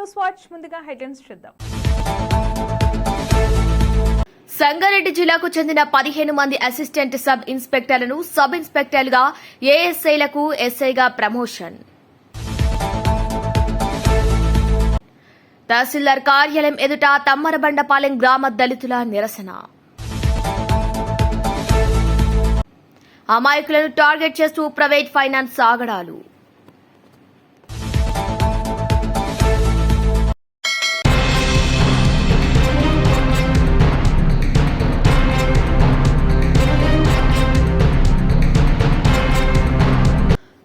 News watch ముందుగా headlines చూద్దాం. సంగారెడ్డి జిల్లాకు చెందిన పదిహేను మంది అసిస్టెంట్ సబ్ ఇన్స్పెక్టర్లను సబ్ ఇన్స్పెక్టర్లుగా ఏఎస్ఐలకు ఎస్ఐగా ప్రమోషన్. తహసీల్దార్ కార్యాలయం ఎదుట తమ్మరబండపాలెం గ్రామ దళితుల నిరసన. అమాయకులను టార్గెట్ చేస్తూ ప్రైవేట్ ఫైనాన్స్ ఆగడాలు.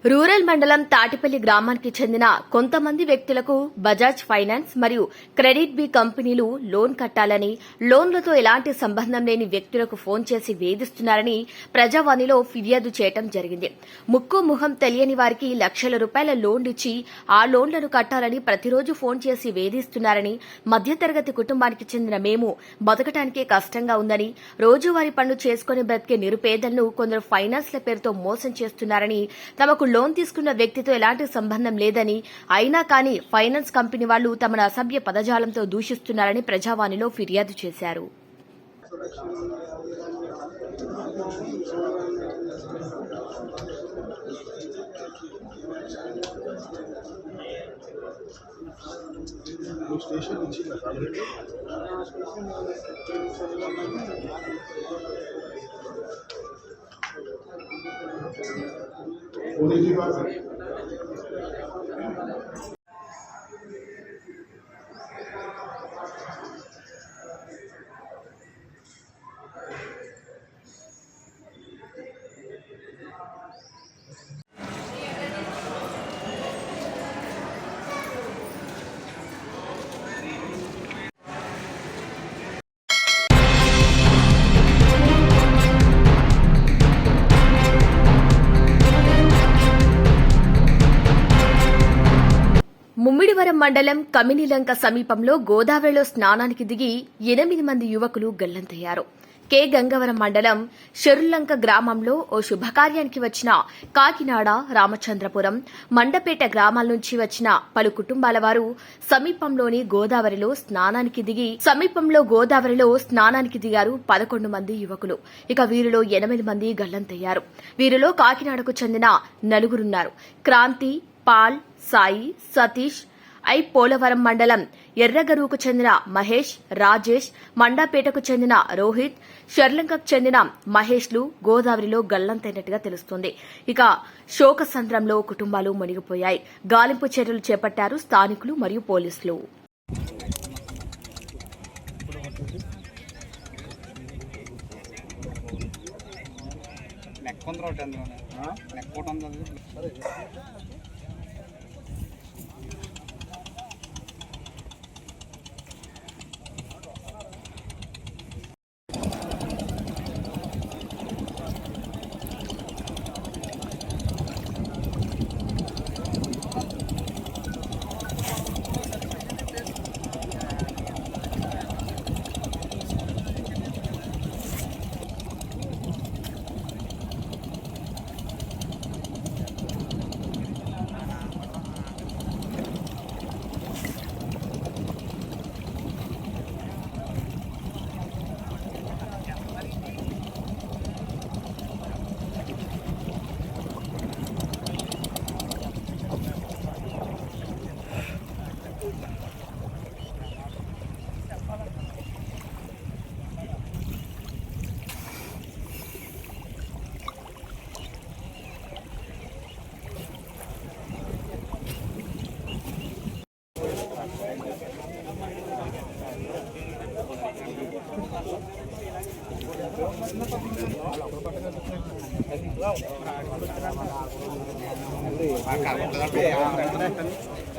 రూరల్ మండలం తాటిపల్లి గ్రామానికి చెందిన కొంతమంది వ్యక్తులకు బజాజ్ ఫైనాన్స్ మరియు క్రెడిట్ బి కంపెనీలు లోన్ కట్టాలని లోన్లతో ఎలాంటి సంబంధం లేని వ్యక్తులకు ఫోన్ చేసి వేధిస్తున్నారని ప్రజావాణిలో ఫిర్యాదు చేయడం జరిగింది. ముక్కు ముఖం తెలియని వారికి లక్షల రూపాయల లోన్ ఇచ్చి ఆ లోన్లను కట్టాలని ప్రతిరోజు ఫోన్ చేసి వేధిస్తున్నారని మధ్యతరగతి కుటుంబానికి చెందిన మేము బతకటానికే కష్టంగా ఉందని రోజువారీ పనులు చేసుకుని బ్రతికే నిరుపేదలను కొందరు ఫైనాన్స్ల పేరుతో మోసం చేస్తున్నారని తమకు లోన్ తీసుకున్న వ్యక్తితో ఎలాంటి సంబంధం లేదని అయినా కానీ ఫైనాన్స్ కంపెనీ వాళ్ళు తమను అసభ్య పదజాలంతో దూషిస్తున్నారని ప్రజావాణిలో ఫిర్యాదు చేశారు. స్టేషన్ 我的一句话是。మండలం కమినిలంక సమీపంలో గోదావరిలో స్నానానికి దిగి ఎనిమిది మంది యువకులు గల్లంతయ్యారు. కె. గంగవరం మండలం షెరుల్లంక గ్రామంలో ఓ శుభకార్యానికి వచ్చిన కాకినాడ రామచంద్రపురం మండపేట గ్రామాల నుంచి వచ్చిన పలు కుటుంబాల వారు సమీపంలోని గోదావరిలో స్నానానికి దిగి సమీపంలో గోదావరిలో స్నానానికి దిగారు పదకొండు మంది యువకులు. ఇక వీరిలో ఎనిమిది మంది గల్లంతయ్యారు. వీరిలో కాకినాడకు చెందిన నలుగురున్నారు. క్రాంతి పాల్ సాయి సతీష్ ఐ పోలవరం మండలం ఎర్రగరువుకు చెందిన మహేష్ రాజేష్ మండాపేటకు చెందిన రోహిత్ షర్లంకకు చెందిన మహేష్లు గోదావరిలో గల్లంతైనట్టుగా తెలుస్తోంది. ఇక శోక సంద్రంలో కుటుంబాలు మునిగిపోయాయి. గాలింపు చర్యలు చేపట్టారు స్థానికులు మరియు పోలీసులు. నెక్ ఒకటి అందులోనే. నెక్ ఒకటి ఉంది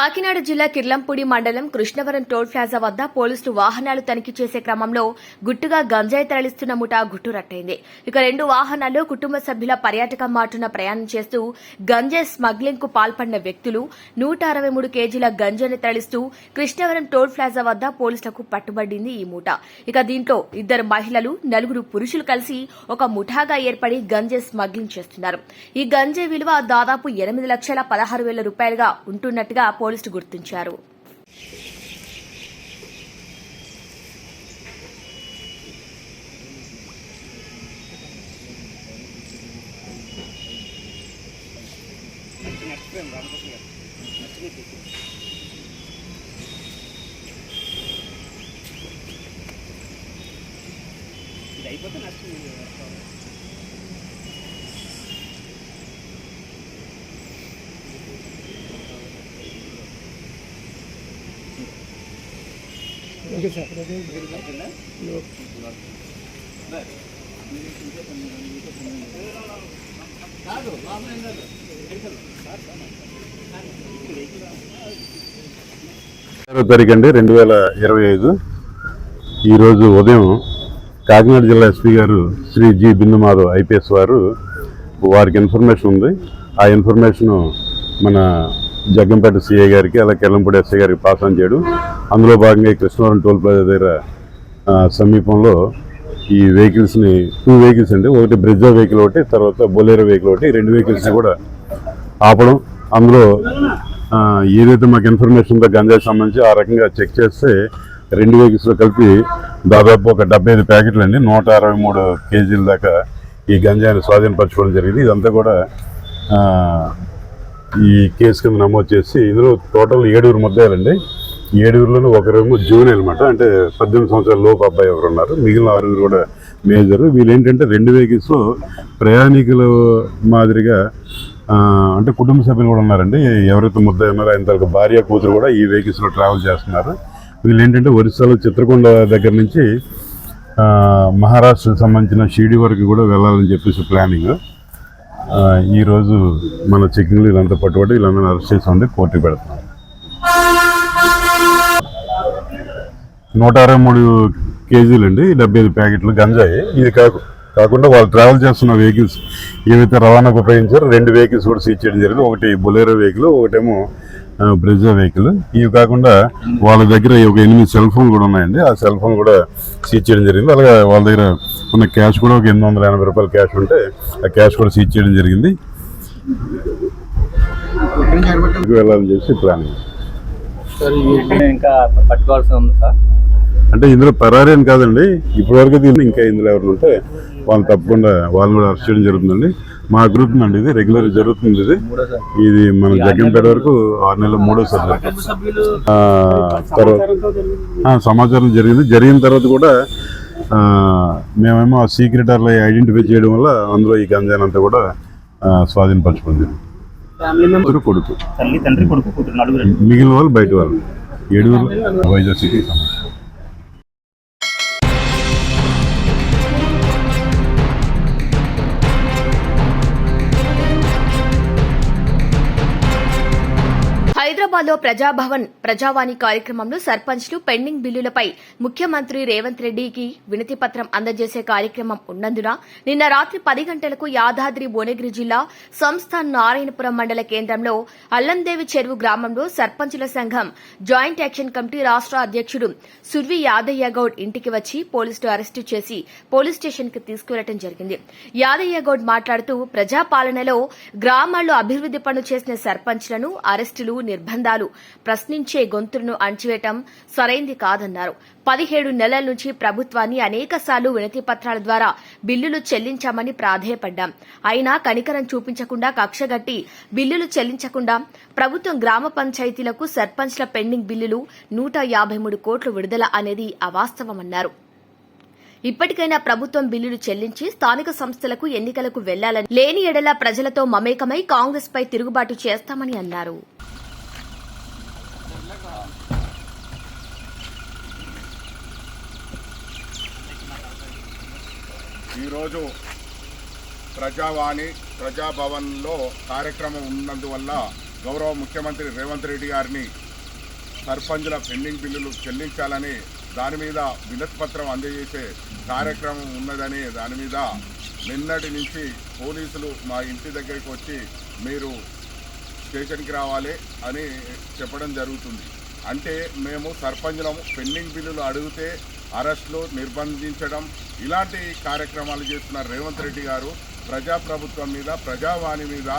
కాకినాడ జిల్లా కిర్లంపూడి మండలం కృష్ణవరం టోల్ ప్లాజా వద్ద పోలీసులు వాహనాలు తనిఖీ చేసే క్రమంలో గుట్టుగా గంజాయి తరలిస్తున్న ముఠా గుట్టురట్టయింది ఇక రెండు వాహనాల్లో కుటుంబ సభ్యుల పర్యాటక మాటున ప్రయాణం చేస్తూ గంజాయి స్మగ్లింగ్కు పాల్పడిన వ్యక్తులు నూట అరవై మూడు కేజీల గంజాయిని తరలిస్తూ కృష్ణవరం టోల్ ప్లాజా వద్ద పోలీసులకు పట్టుబడింది ఈ ముఠా. ఇక దీంట్లో ఇద్దరు మహిళలు నలుగురు పురుషులు కలిసి ఒక ముఠాగా ఏర్పడి గంజాయి స్మగ్లింగ్ చేస్తున్నారు. ఈ గంజాయి విలువ దాదాపు ఎనిమిది లక్షల పదహారు వేల రూపాయలుగా ఉంటున్నట్టుగా పోలీసులు గుర్తించారు. ఇది అయిపోతే నచ్చింది. ఇరవై తారీఖు అండి రెండు వేల ఇరవై ఐదు. ఈరోజు ఉదయం కాకినాడ జిల్లా ఎస్పీ గారు శ్రీ జి బిందు మాధవ్ ఐపీఎస్ వారు వారికి ఇన్ఫర్మేషన్ ఉంది. ఆ ఇన్ఫర్మేషన్ మన జగ్గంపేట సిఐ గారికి అలాగే కెల్లంపూడి ఎస్ఐ గారికి పాస్ ఆన్ చేయడం. అందులో భాగంగా ఈ కృష్ణవరం టోల్ ప్లాజా దగ్గర సమీపంలో ఈ వెహికల్స్ని టూ వెహికల్స్ అండి. ఒకటి బ్రిడ్జా వెహికల్ ఒకటి తర్వాత బొలేరో వెహికల్ ఒకటి. రెండు వెహికల్స్ని కూడా ఆపడం. అందులో ఏదైతే మాకు ఇన్ఫర్మేషన్ ఉందో గంజాకి సంబంధించి ఆ రకంగా చెక్ చేస్తే రెండు వెహికల్స్లో కలిపి దాదాపు ఒక డెబ్బై ఐదు ప్యాకెట్లు అండి. నూట అరవై మూడు కేజీల దాకా ఈ గంజాయిని స్వాధీనపరచుకోవడం జరిగింది. ఇదంతా కూడా ఈ కేసు కింద నమోదు చేసి ఇందులో టోటల్ ఏడుగురు ముద్దాయాలండి. ఏడుగురులోనూ ఒకరేమో జూన్ అనమాట అంటే పద్దెనిమిది సంవత్సరాల లోపు అబ్బాయి ఎవరు ఉన్నారు. మిగిలిన ఆరుగురు కూడా మేజర్. వీళ్ళు ఏంటంటే రెండు వెహికల్స్లో ప్రయాణికుల మాదిరిగా అంటే కుటుంబ సభ్యులు కూడా ఉన్నారండి. ఎవరైతే ముద్ద ఉన్నారో ఆయన తరగతి భార్య కూతురు కూడా ఈ వెహికల్స్లో ట్రావెల్ చేస్తున్నారు. వీళ్ళు ఏంటంటే ఒరిస్సాలో చిత్రకొండ దగ్గర నుంచి మహారాష్ట్రకు సంబంధించిన షిరిడి వరకు కూడా వెళ్ళాలని చెప్పేసి ప్లానింగ్. ఈరోజు మన చెకింగ్లు వీళ్ళంతా పట్టుబడి వీళ్ళందరూ అరెస్ట్ చేసి ఉంది కోర్టుకు పెడుతున్నాం నూట అరవై మూడు కేజీలు అండి డెబ్బై ఐదు ప్యాకెట్లు గంజాయి. ఇది కాకు కాకుండా వాళ్ళు ట్రావెల్ చేస్తున్న వెహికల్స్ ఏవైతే రవాణాకు ఉపయోగించారో రెండు వెహికల్స్ కూడా సీజ్ చేయడం జరిగింది. ఒకటి బొలేరో వెహికల్ ఒకటేమో బ్రెజా వెహికల్. ఇవి కాకుండా వాళ్ళ దగ్గర ఒక ఎనిమిది సెల్ ఫోన్ కూడా ఉన్నాయండి. ఆ సెల్ ఫోన్ కూడా సీజ్ చేయడం జరిగింది. అలాగే వాళ్ళ దగ్గర ఉన్న క్యాష్ కూడా ఒక ఎనిమిది వందల ఎనభై రూపాయల క్యాష్ ఉంటే ఆ క్యాష్ కూడా సీజ్ చేయడం జరిగింది. వెళ్ళాలని చెప్పి ప్లానింగ్ ఇంకా పట్టుకోవాల్సి ఉంది సార్. అంటే ఇందులో పరారీ అని కాదండి. ఇప్పటివరకు ఇంకా ఇందులో ఎవరు ఉంటే వాళ్ళు తప్పకుండా వాళ్ళని కూడా అరెస్ట్ చేయడం జరుగుతుందండి. మా జరుగుతుందండి ఇది రెగ్యులర్ జరుగుతుంది ఇది. ఇది మన జగ్గంపేట వరకు ఆరు నెలల మూడోసారి ఆ, తర్వాత సమాచారం జరిగింది. జరిగిన తర్వాత కూడా మేమేమో ఆ సీక్రెట్ అలా ఐడెంటిఫై చేయడం వల్ల అందులో ఈ గంజాయిని అంతా కూడా స్వాధీనపరచుకుంది. కొడుకు. మిగిలిన వాళ్ళు బయట వాళ్ళు. ఏడుగురు వైజాగ్ సిటీ హైదరాబాద్లో లో ప్రజాభవన్ ప్రజావాణి కార్యక్రమంలో సర్పంచ్లు పెండింగ్ బిల్లులపై ముఖ్యమంత్రి రేవంత్ రెడ్డికి వినతి పత్రం అందజేసే కార్యక్రమం ఉన్నందున నిన్న రాత్రి పది గంటలకు యాదాద్రి భువనగిరి జిల్లా సంస్థ నారాయణపురం మండల కేంద్రంలో అల్లందేవి చెరువు గ్రామంలో సర్పంచుల సంఘం జాయింట్ యాక్షన్ కమిటీ రాష్ట్ర అధ్యక్షుడు సుర్వి యాదయ్య గౌడ్ ఇంటికి వచ్చి పోలీసులు అరెస్టు చేసి పోలీస్ స్టేషన్కి తీసుకువెళ్ళడం జరిగింది. యాదయ్య గౌడ్ మాట్లాడుతూ ప్రజాపాలనలో గ్రామాల్లో అభివృద్ది పనులు చేసిన సర్పంచ్లను అరెస్టులు నిర్బంధాలు ప్రశ్నించే గొంతులను అణచివేయటం సరైంది కాదన్నారు. పదిహేడు నెలల నుంచి ప్రభుత్వాన్ని అనేకసార్లు వినతి పత్రాల ద్వారా బిల్లులు చెల్లించామని ప్రాధేయపడ్డాం. అయినా కనికరం చూపించకుండా కక్షగట్టి బిల్లులు చెల్లించకుండా ప్రభుత్వం గ్రామ పంచాయతీలకు సర్పంచ్ల పెండింగ్ బిల్లులు నూట యాభై మూడు కోట్లు విడుదల అనేది అవాస్తవమన్నారు. ఇప్పటికైనా ప్రభుత్వం బిల్లులు చెల్లించి స్థానిక సంస్థలకు ఎన్నికలకు వెళ్ళాలని లేని ఎడల ప్రజలతో మమేకమై కాంగ్రెస్ పై తిరుగుబాటు చేస్తామని అన్నారు. ఈరోజు ప్రజావాణి ప్రజాభవన్లో కార్యక్రమం ఉన్నందువల్ల గౌరవ ముఖ్యమంత్రి రేవంత్ రెడ్డి గారిని సర్పంచుల పెండింగ్ బిల్లులు చెల్లించాలని దాని మీద వినతి పత్రం అందజేసే కార్యక్రమం ఉన్నదని దాని మీద నిన్నటి నుంచి పోలీసులు మా ఇంటి దగ్గరికి వచ్చి మీరు స్టేషన్కి రావాలి అని చెప్పడం జరుగుతుంది. అంటే మేము సర్పంచులము పెండింగ్ బిల్లులు అడిగితే అరెస్టులు నిర్బంధించడం ఇలాంటి కార్యక్రమాలు చేస్తున్న రేవంత్ రెడ్డి గారు ప్రజాప్రభుత్వం మీద ప్రజావాణి మీద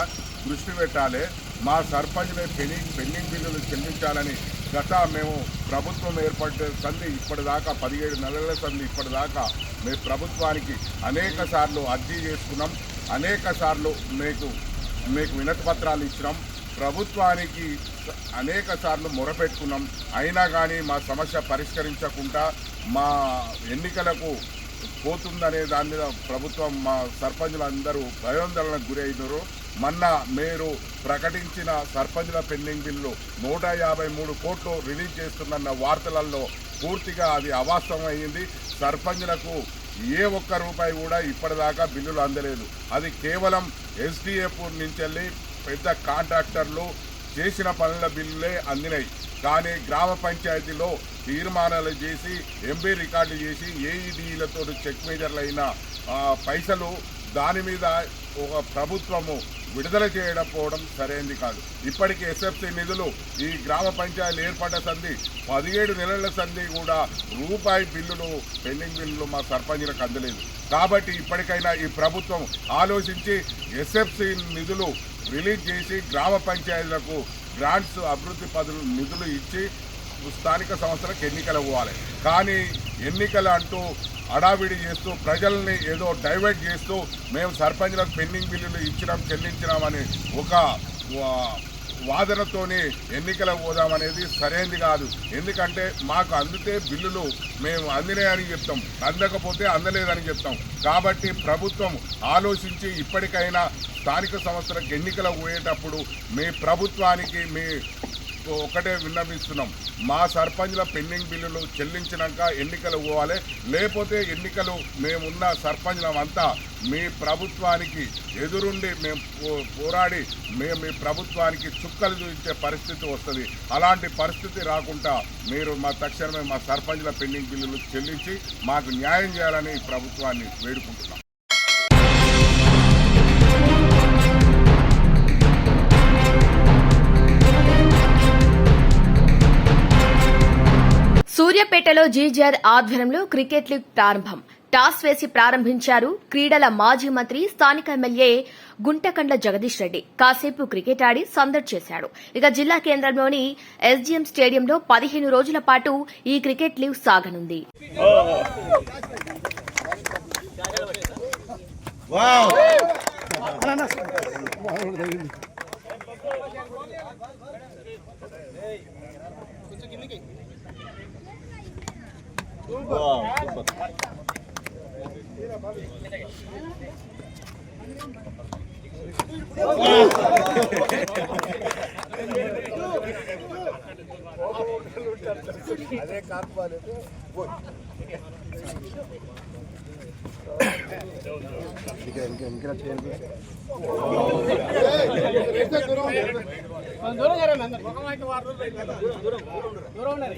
దృష్టి పెట్టాలి. మా సర్పంచ్లే పెండింగ్ పెండింగ్ బిల్లులు చెల్లించాలని గత మేము ప్రభుత్వం ఏర్పడే సంది ఇప్పటిదాకా పదిహేడు నెలల సంది ఇప్పటిదాకా మేము ప్రభుత్వానికి అనేక సార్లు అర్జీ చేసుకున్నాం. అనేక సార్లు మీకు మీకు వినతి పత్రాలు ఇచ్చినాం. ప్రభుత్వానికి అనేక సార్లు మొరపెట్టుకున్నాం. అయినా కానీ మా సమస్య పరిష్కరించకుండా మా ఎన్నికలకు పోతుందనే దాని మీద ప్రభుత్వం మా సర్పంచులు అందరూ భయోందోళనకు గురి అయినారు మొన్న మీరు ప్రకటించిన సర్పంచుల పెండింగ్ బిల్లు నూట యాభై మూడు కోట్లు రిలీజ్ చేస్తుందన్న వార్తలలో పూర్తిగా అది అవాస్తవమైంది సర్పంచులకు ఏ ఒక్క రూపాయి కూడా ఇప్పటిదాకా బిల్లులు అందలేదు. అది కేవలం ఎస్డిఎఫ్ నుంచి వెళ్ళి పెద్ద కాంట్రాక్టర్లు చేసిన పనుల బిల్లులే అందినాయి. కానీ గ్రామ పంచాయతీలో తీర్మానాలు చేసి ఎంబీ రికార్డు చేసి ఏఈడీలతో చెక్ మేజర్లు అయిన పైసలు దాని మీద ఒక ప్రభుత్వము విడుదల చేయకపోవడం సరైంది సరైనది కాదు. ఇప్పటికీ ఎస్ఎఫ్సి నిధులు ఈ గ్రామ పంచాయతీలు ఏర్పడ్డ సంధి పదిహేడు నెలల సంధి కూడా రూపాయి బిల్లులు పెండింగ్ బిల్లులు మా సర్పంచులకు అందలేదు. కాబట్టి ఇప్పటికైనా ఈ ప్రభుత్వం ఆలోచించి ఎస్ఎఫ్సి నిధులు రిలీజ్ చేసి గ్రామ పంచాయతీలకు గ్రాంట్స్ అభివృద్ధి పదులు నిధులు ఇచ్చి స్థానిక సంస్థలకు ఎన్నికలు పోవాలి కానీ ఎన్నికలు అంటూ అడావిడి చేస్తూ ప్రజల్ని ఏదో డైవర్ట్ చేస్తూ మేము సర్పంచ్లకు పెండింగ్ బిల్లులు ఇచ్చినాం చెల్లించినామని ఒక వా- వాదనతోని ఎన్నికలకు పోదామనేది సరైనది కాదు. ఎందుకంటే మాకు అందితే బిల్లులు మేము అందినాయని చెప్తాం. అందకపోతే అందలేదని చెప్తాం. కాబట్టి ప్రభుత్వం ఆలోచించి ఇప్పటికైనా స్థానిక సంస్థలకు ఎన్నికలకు పోయేటప్పుడు మీ ప్రభుత్వానికి మీ ఒకటే విన్నవిస్తున్నాం మా సర్పంచ్ల పెండింగ్ బిల్లులు చెల్లించినాక ఎన్నికలు పోవాలి. లేకపోతే ఎన్నికలు మేమున్న సర్పంచ్లమంతా మీ ప్రభుత్వానికి ఎదురుండి మేము పో- పోరాడి మేము మీ ప్రభుత్వానికి చుక్కలు చూపించే పరిస్థితి వస్తుంది. అలాంటి పరిస్థితి రాకుండా మీరు మా తక్షణమే మా సర్పంచ్ల పెండింగ్ బిల్లులు చెల్లించి మాకు న్యాయం చేయాలని ప్రభుత్వాన్ని వేడుకుంటున్నాం. సూర్యాపేటలో జీజీఆర్ ఆధ్వర్యంలో క్రికెట్ లీగ్ ప్రారంభం. టాస్ వేసి ప్రారంభించారు క్రీడల మాజీ మంత్రి స్థానిక ఎమ్మెల్యే గుంటకండ్ల జగదీష్ రెడ్డి. కాసేపు క్రికెట్ ఆడి సందడి చేశాడు. ఇక జిల్లా కేంద్రంలోని ఎస్జీఎం స్టేడియంలో పదిహేను రోజుల పాటు ఈ క్రికెట్ లీగ్ సాగనుంది. అదే కాపాలేదు దూరం. దూరం దూరం ఉన్నారు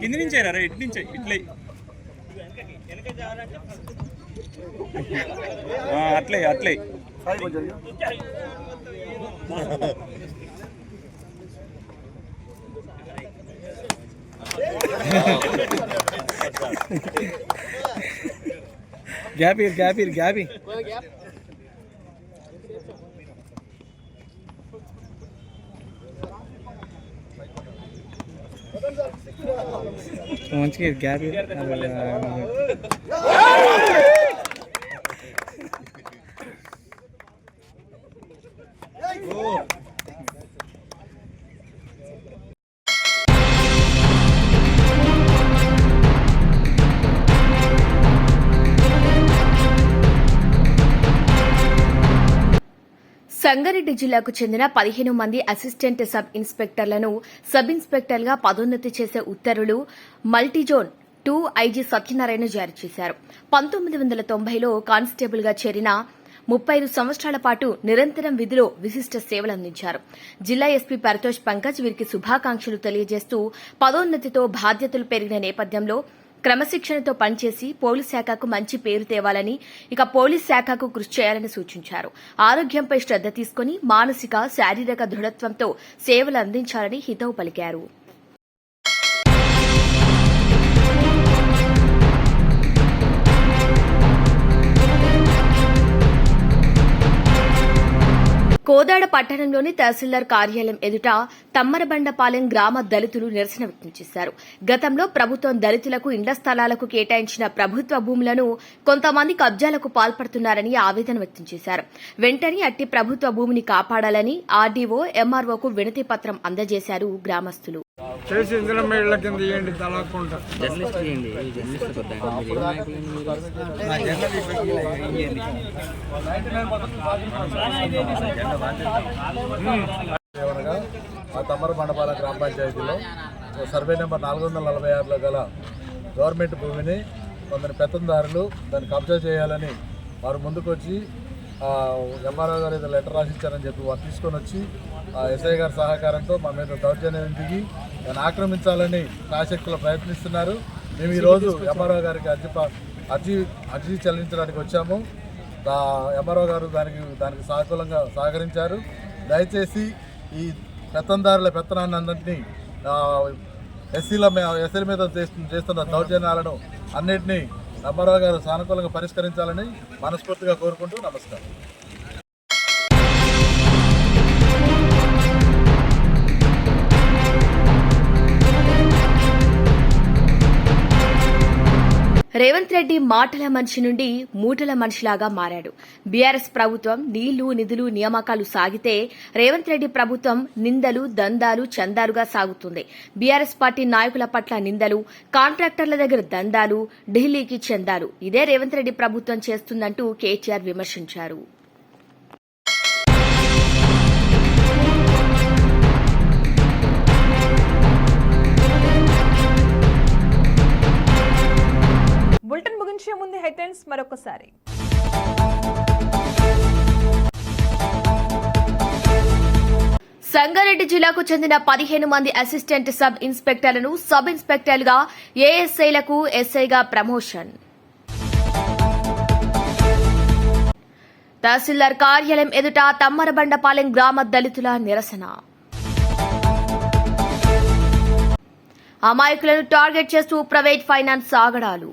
కింది నుంచే రా ఇటు నుంచే ఇట్లే. అట్లే అట్లే. గ్యాపీ గ్యాపీ గ్యాపీ మంచిగా గ్యాప్ సంగారెడ్డి జిల్లాకు చెందిన పదిహేను మంది అసిస్టెంట్ సబ్ ఇన్స్పెక్టర్లను సబ్ ఇన్స్పెక్టర్గా పదోన్నతి చేసే ఉత్తర్వులు మల్టీజోన్ టూ ఐజీ సత్యనారాయణ జారీ చేశారు. పంతొమ్మిది వందల తొంభైలో కానిస్టేబుల్గా చేరిన ముప్పై ఐదు సంవత్సరాల పాటు నిరంతరం విధిలో విశిష్ట సేవలు అందించారు. జిల్లా ఎస్పీ పరితోష్ పంకజ్ వీరికి శుభాకాంక్షలు తెలియజేస్తూ పదోన్నతితో బాధ్యతలు పెరిగిన నేపథ్యంలో క్రమశిక్షణతో పనిచేసి పోలీస్ శాఖకు మంచి పేరు తేవాలని ఇక పోలీస్ శాఖకు కృషి చేయాలని సూచించారు. ఆరోగ్యంపై శ్రద్ధ తీసుకుని మానసిక శారీరక దృఢత్వంతో సేవలు అందించాలని హితవు పలికారు. కోదాడ పట్టణంలోని తహసీల్దార్ కార్యాలయం ఎదుట తమ్మరబండపాలెం గ్రామ దళితులు నిరసన వ్యక్తం చేశారు. గతంలో ప్రభుత్వం దళితులకు ఇండ్ల స్థలాలకు కేటాయించిన ప్రభుత్వ భూములను కొంతమంది కబ్జాలకు పాల్పడుతున్నారని ఆవేదన వ్యక్తం చేశారు. వెంటనే అట్టి ప్రభుత్వ భూమిని కాపాడాలని ఆర్డీఓ ఎంఆర్ఓకు వినతి పత్రం అందజేశారు గ్రామస్తులు. చేసి ఇందులో మేళ్ళ కింద ఇవ్వండి తలాక్కుండా జర్నలిస్ట్ జర్నలిస్ట్ ఆ తమ్మర మండపాల గ్రామ పంచాయతీలో సర్వే నెంబర్ నాలుగు వందల నలభై ఆరులో గల గవర్నమెంట్ భూమిని కొందరు పెత్తందారులు దాన్ని కబ్జా చేయాలని వారు ముందుకొచ్చి ఎంఆర్ఓ గారు ఏదో లెటర్ రాసిచ్చారని చెప్పి వారు తీసుకొని వచ్చి ఆ ఎస్ఐ గారి సహకారంతో మా మీద దౌర్జన్యం దిగి దాన్ని ఆక్రమించాలని శాశక్తులు ప్రయత్నిస్తున్నారు. మేము ఈరోజు ఎంఆర్ఓ గారికి అర్జీ అర్జీ అర్జీ చెల్లించడానికి వచ్చాము. ఎంఆర్ఓ గారు దానికి దానికి సానుకూలంగా సహకరించారు. దయచేసి ఈ పెత్తందారుల పెత్తనాన్ని అందరినీ ఎస్సీల ఎస్సీల మీద చేస్తు- చేస్తున్న దౌర్జన్యాలను అన్నింటినీ ఎంఆర్ఓ గారు సానుకూలంగా పరిష్కరించాలని మనస్ఫూర్తిగా కోరుకుంటూ నమస్కారం. రేవంత్ రెడ్డి మాటల మనిషి నుండి మూటల మనిషిలాగా మారాడు. బీఆర్ఎస్ ప్రభుత్వం నీళ్ళు నిధులు నియామకాలు సాగితే రేవంత్ రెడ్డి ప్రభుత్వం నిందలు దందాలు చందాలుగా సాగుతుంది. బీఆర్ఎస్ పార్టీ నాయకుల పట్ల నిందలు కాంట్రాక్టర్ల దగ్గర దందాలు ఢిల్లీకి చందాలు. ఇదే రేవంత్ రెడ్డి ప్రభుత్వం చేస్తుందంటూ కేటీఆర్ విమర్శించారు. బులెటిన్ ముగించే ముందు హెడ్లైన్స్ మరొకసారి. సంగారెడ్డి జిల్లాకు చెందిన పదిహేను మంది అసిస్టెంట్ సబ్ ఇన్స్పెక్టర్లను సబ్ ఇన్స్పెక్టర్లుగా ఏఎస్ఐలకు ఎస్ఐగా ప్రమోషన్. తహసీల్దార్ కార్యాలయం ఎదుట తమ్మరబండపాలెం గ్రామ దళితుల నిరసన. అమాయకులను టార్గెట్ చేస్తూ ప్రైవేట్ ఫైనాన్స్ సాగడాలు